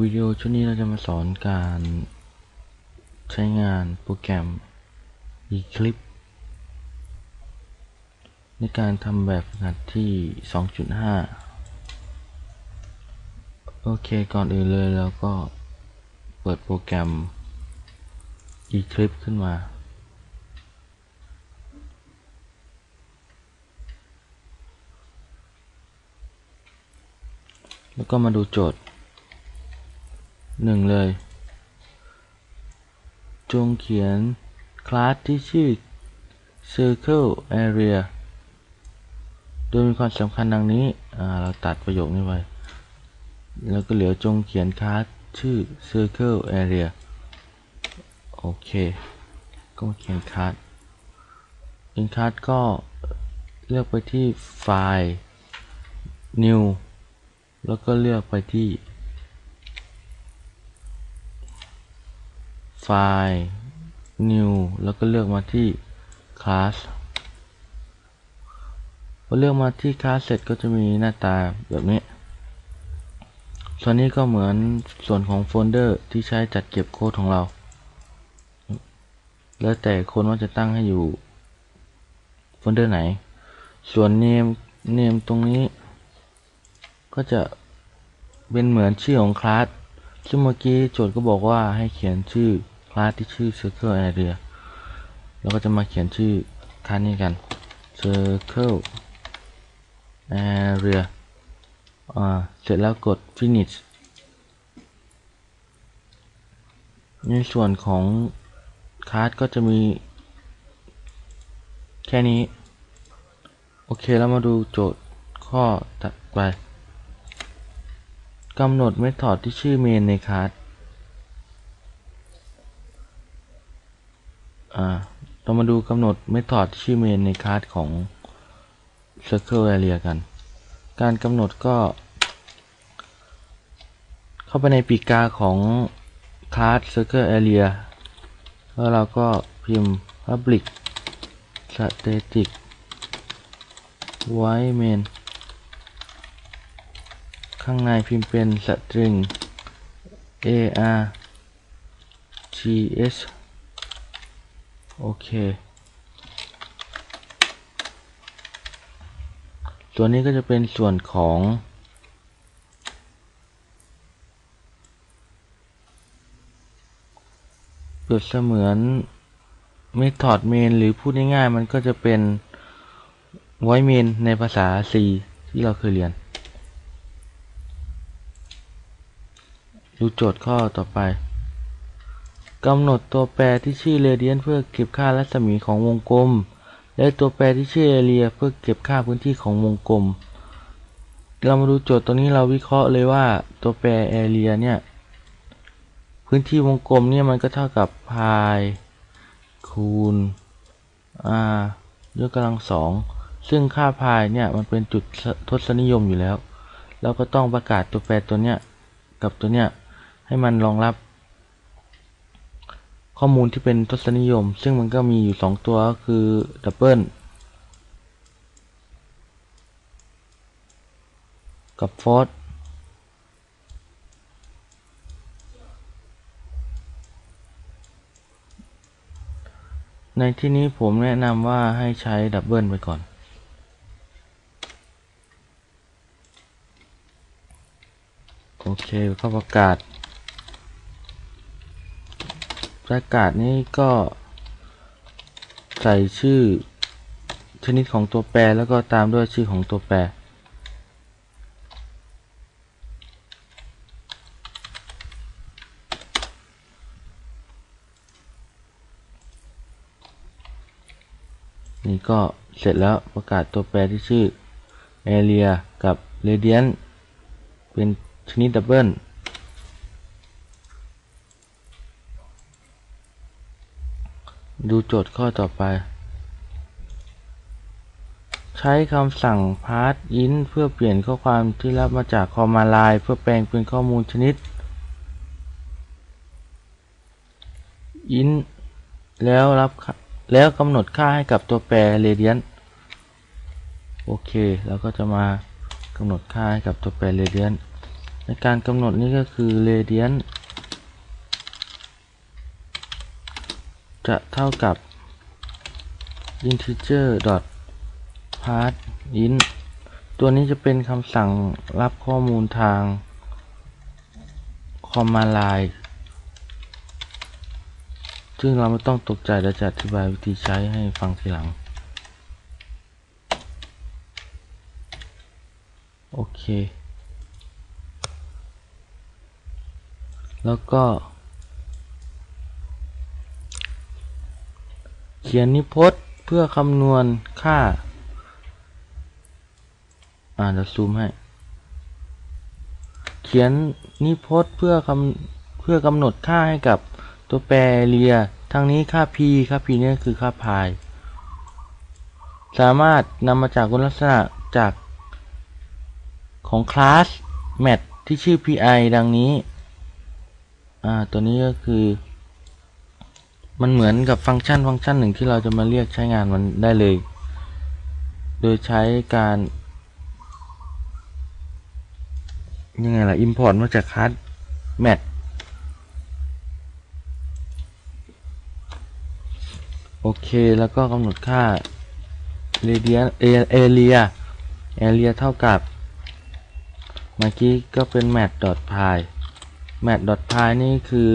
วิดีโอชุดนี้เราจะมาสอนการใช้งานโปรแกรม Eclipse ในการทำแบบฝึกหัดที่ 2.5 โอเคก่อนอื่นเลยเราก็เปิดโปรแกรม Eclipse ขึ้นมาแล้วก็มาดูโจทย์ หนึ่งเลย จงเขียนคลาสที่ชื่อ Circle Area โดยมีความสำคัญดังนี้ เราตัดประโยคนี้ไป แล้วก็เหลือจงเขียนคลาสชื่อ Circle Area โอเค ก็มาเขียนคลาสเขียนคลาสก็เลือกไปที่ไฟล์ New แล้วก็เลือกไปที่ ไฟล์ New แล้วก็เลือกมาที่ Class พอเลือกมาที่ Class เสร็จก็จะมีหน้าตาแบบนี้ ส่วนนี้ก็เหมือนส่วนของโฟลเดอร์ที่ใช้จัดเก็บโค้ดของเรา แล้วแต่คนว่าจะตั้งให้อยู่โฟลเดอร์ไหน ส่วน name name ตรงนี้ ก็จะเป็นเหมือนชื่อของคลาสซึ่งเมื่อกี้โจทย์ก็บอกว่าให้เขียนชื่อ สที่ชื่อ Circle Area แล้วก็จะมาเขียนชื่อคลาสนี้กัน Circle Area อ่าเสร็จแล้วกด Finish ในส่วนของคลาสก็จะมีแค่นี้ โอเคแล้วมาดูโจทย์ข้อถัดไปกำหนดเมธอดที่ชื่อ main ในคลาส อ่าเรามาดูกำหนดเมธอดชื่อ main ในคลาสของ circle area กัน การกำหนดก็ เข้าไปในปีกาของคลาส circle area แล้วเราก็พิมพ์ public static void main ข้างในพิมพ์เป็น string ar gs โอเค ตัวนี้ก็จะเป็นส่วนของเปรียบเสมือน method main หรือพูดง่ายๆมันก็จะเป็น void main ในภาษา C ที่เราเคยเรียน ดูโจทย์ข้อต่อไป กำหนดตัวแปรที่ชื่อ radian เพื่อเก็บค่ารัศมีของวงกลม และตัวแปรที่ชื่อ area เพื่อเก็บค่าพื้นที่ของวงกลม เรามาดูโจทย์ตัวนี้เราวิเคราะห์เลยว่าตัวแปร area เนี่ย พื้นที่วงกลมเนี่ยมันก็เท่ากับพายคูณ r ยกกำลังสองซึ่งค่าพายเนี่ยมันเป็นจุดทศนิยมอยู่แล้ว เราก็ต้องประกาศตัวแปรตัวเนี้ยกับตัวเนี้ยให้มันรองรับ ข้อมูลที่เป็นทศนิยม ซึ่งมันก็มีอยู่ 2 ตัวก็คือดับเบิลกับฟอร์ในที่นี้ผมแนะนำว่าให้ใช้ดับเบิลไปก่อน โอเคก็ประกาศ ประกาศนี้ก็ใส่ชื่อชนิดของตัวแปรแล้วก็ตามด้วยชื่อของตัวแปร นี่ก็เสร็จแล้วประกาศตัวแปรที่ชื่อ area กับ radian เป็นชนิดดับเบิล ดูโจทย์ข้อต่อไป ใช้คำสั่ง pass in เพื่อเปลี่ยนข้อความที่รับมาจาก command line เพื่อแปลงเป็นข้อมูลชนิด in แล้วรับแล้วกำหนดค่าให้กับตัวแปร radian โอเคเราก็จะมากำหนดค่าให้กับตัวแปร radian ในการกำหนดนี่ก็คือ radian จะเท่ากับ integer dot part int ตัวนี้จะเป็นคำสั่งรับข้อมูลทาง command line ซึ่งเราไม่ต้องตกใจเดี๋ยวจะอธิบายวิธีใช้ให้ฟังทีหลัง โอเค แล้วก็ ขียนนิพจน์เพื่อคำนวณค่า อ่าเดี๋ยวซูมให้ เขียนนิพจน์เพื่อคำเพื่อกำหนดค่าให้กับตัวแปรเรียทั้งนี้ค่า p ค่า p นี่คือค่าพาย สามารถนำมาจากคุณลักษณะจากของคลาส mat ที่ชื่อ pi ดังนี้ อ่า ตัวนี้ก็คือ มันเหมือนกับฟังก์ชันฟังก์ชันหนึ่งที่เราจะมาเรียกใช้งานมันได้เลย โดยใช้การยังไงล่ะ import มาจากคลาส mat โอเค แล้วก็กำหนดค่า radian area area เท่ากับเมื่อกี้ก็เป็น mat dot pi mat dot pi นี่คือ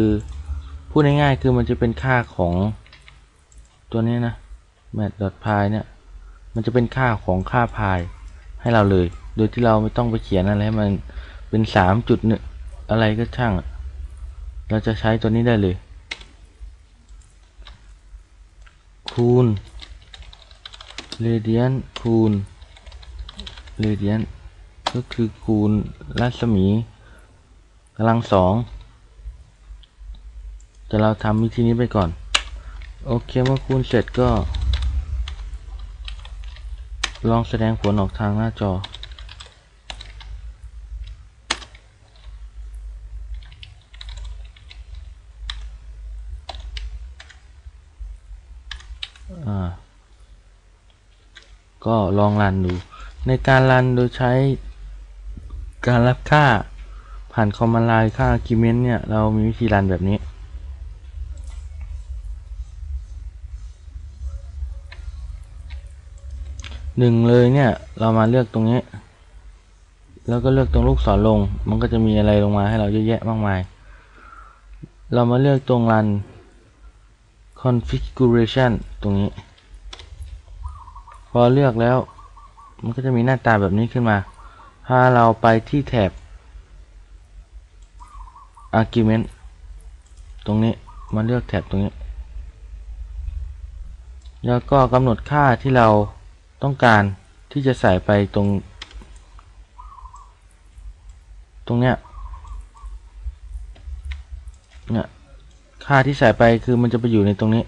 พูดง่ายๆคือมันจะเป็นค่าของตัวนี้นะ mat dot pi เนี่ย มันจะเป็นค่าของค่า pi ให้เราเลย โดยที่เราไม่ต้องไปเขียนอะไรให้มันเป็นสามจุดหนึ่งอะไรก็ช่าง เราจะใช้ตัวนี้ได้เลย คูณ radian คูณ radian ก็คือคูณรัศมีกำลังสอง แต่เราทำวิธีนี้ไปก่อน โอเคเมื่อคูณเสร็จก็ ลองแสดงผลออกทางหน้าจออ่าก็ลองรันดู ในการรันโดยใช้การรับค่าผ่านคอมมานด์ไลน์ค่า argument เนี่ย เรามีวิธีรันแบบนี้ หนึ่งเลยเนี่ยเรามาเลือกตรงนี้ แล้วก็เลือกตรงลูกศรลง มันก็จะมีอะไรลงมาให้เราเยอะแยะมากมาย เรามาเลือกตรงรัน configuration ตรงนี้ พอเลือกแล้ว มันก็จะมีหน้าตาแบบนี้ขึ้นมา ถ้าเราไปที่แถบ argument ตรงนี้มาเลือกแถบตรงนี้ แล้วก็กำหนดค่าที่เรา ต้องการที่จะใส่ไปตรง ตรงเนี้ยเนี่ยค่าที่ใส่ไปคือมันจะไปอยู่ในตรงนี้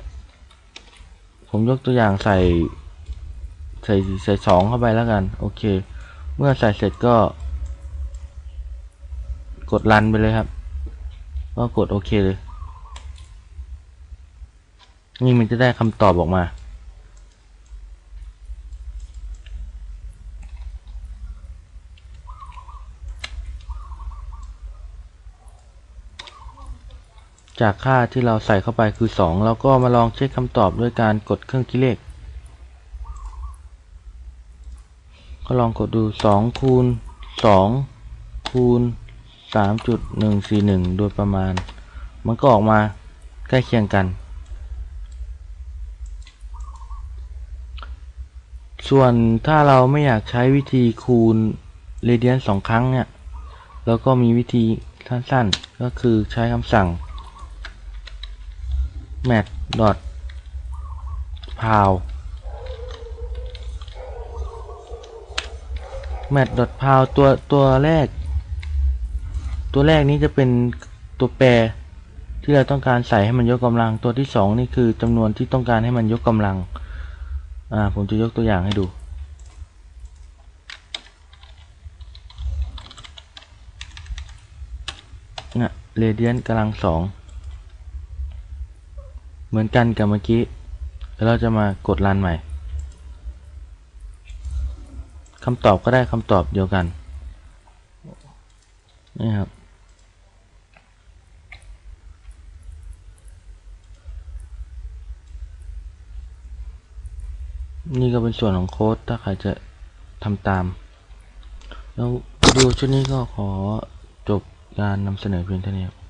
ผมยกตัวอย่างใส่ ใส่ใส่สองเข้าไปแล้วกัน โอเค เมื่อใส่เสร็จก็ กดรันไปเลยครับ ก็กดโอเคเลย นี่มันจะได้คำตอบออกมา จากค่าที่เราใส่เข้าไปคือ 2 แล้วก็มาลองเช็คคำตอบด้วยการกดเครื่องคิดเลข ก็ลองกดดู 2 คูณ 2 คูณ 3.141 โดยประมาณ มันก็ออกมาใกล้เคียงกัน ส่วนถ้าเราไม่อยากใช้วิธีคูณเรเดียนสองครั้งเนี่ย แล้วก็มีวิธีสั้นๆ ก็คือใช้คำสั่ง mat dot pow mat dot pow ตัวตัวแรก ตัวแรกนี้จะเป็นตัวแปรที่เราต้องการใส่ให้มันยกกำลัง ตัวที่สองนี่คือจำนวนที่ต้องการให้มันยกกำลัง อ่า ผมจะยกตัวอย่างให้ดูเนี่ยเรเดียนกำลังสอง เหมือนกันกับเมื่อกี้ แล้วเราจะมากดรันใหม่คำตอบก็ได้คำตอบเดียวกันนี่ครับนี่ก็เป็นส่วนของโค้ดถ้าใครจะทำตาม แล้ววิดีโอชุดนี้ก็ขอจบการนำเสนอเพียงเท่านี้ครับ